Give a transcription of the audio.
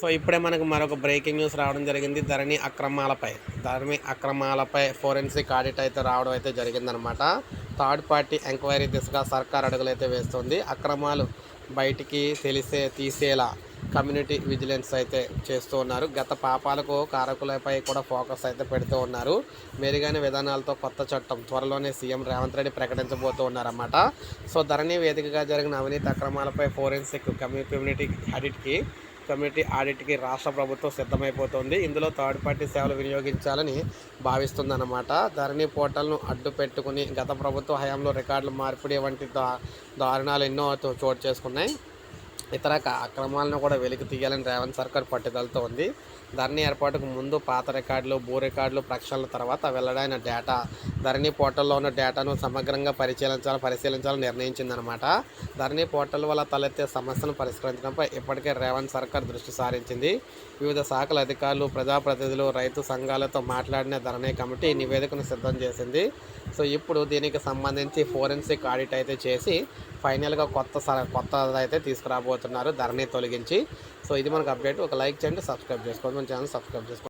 So ఇప్పుడే మనకు మరొక బ్రేకింగ్ న్యూస్ రావడం జరిగింది. ధరణి అక్రమాలపై ధరణి అక్రమాలపై ఫోరెన్సిక్ ఆడిట్ అయితే రావడం అయితే జరిగిందనమాట థర్డ్ పార్టీ ఎంక్వైరీ దిశగా సర్కార్ అడుగులు అయితే వేస్తుంది. అక్రమాలు బయటికి తెలిసే తీసేలా కమ్యూనిటీ విజిలెన్స్ అయితే చేస్తూ ఉన్నారు. గత పాపాలకు కారకులపై కూడా ఫోకస్ అయితే పెడుతూ ఉన్నారు. మెరుగైన విధానాలతో కొత్త చట్టం త్వరలోనే సీఎం రేవంత్ రెడ్డి ప్రకటించబోతూ ఉన్నారన్నమాట. సో ధరణి వేదికగా జరిగిన అవినీతి అక్రమాలపై ఫోరెన్సిక్ కమ్యూనిటీ ఆడిట్కి కమ్యూనిటీ ఆడిట్కి రాష్ట్ర ప్రభుత్వం సిద్ధమైపోతుంది. ఇందులో థర్డ్ పార్టీ సేవలు వినియోగించాలని భావిస్తుందన్నమాట. ధరణి పోర్టల్ను అడ్డు పెట్టుకుని గత ప్రభుత్వ హయాంలో రికార్డులు మార్పిడి వంటి దా దారుణాలు ఎన్నో చోటు చేసుకున్నాయి. ఇతర అక్రమాలను కూడా వెలికి తీయాలని రేవంత్ సర్కార్ పట్టుదలతో ఉంది. ధరణి ఏర్పాటుకు ముందు పాత రికార్డులు భూ రికార్డులు ప్రక్షాళన తర్వాత వెల్లడైన డేటా ధరణి పోర్టల్లో ఉన్న డేటాను సమగ్రంగా పరిశీలించాలని పరిశీలించాలని నిర్ణయించిందనమాట. ధరణి పోర్టల్ వల్ల తలెత్తే సమస్యను పరిష్కరించడంపై ఇప్పటికే రేవంత్ సర్కార్ దృష్టి సారించింది. వివిధ శాఖల అధికారులు ప్రజాప్రతినిధులు రైతు సంఘాలతో మాట్లాడిన ధరణి కమిటీ నివేదికను సిద్ధం చేసింది. సో ఇప్పుడు దీనికి సంబంధించి ఫోరెన్సిక్ ఆడిట్ అయితే చేసి ఫైనల్గా కొత్త స- అయితే తీసుకురాబోతున్నారు. ధరని తొలగించి. సో ఇది మనకు అప్డేట్. ఒక లైక్ చేయండి సబ్స్క్రైబ్ చేసుకోండి. మన ఛానల్ సబ్స్క్రైబ్ చేసుకోండి.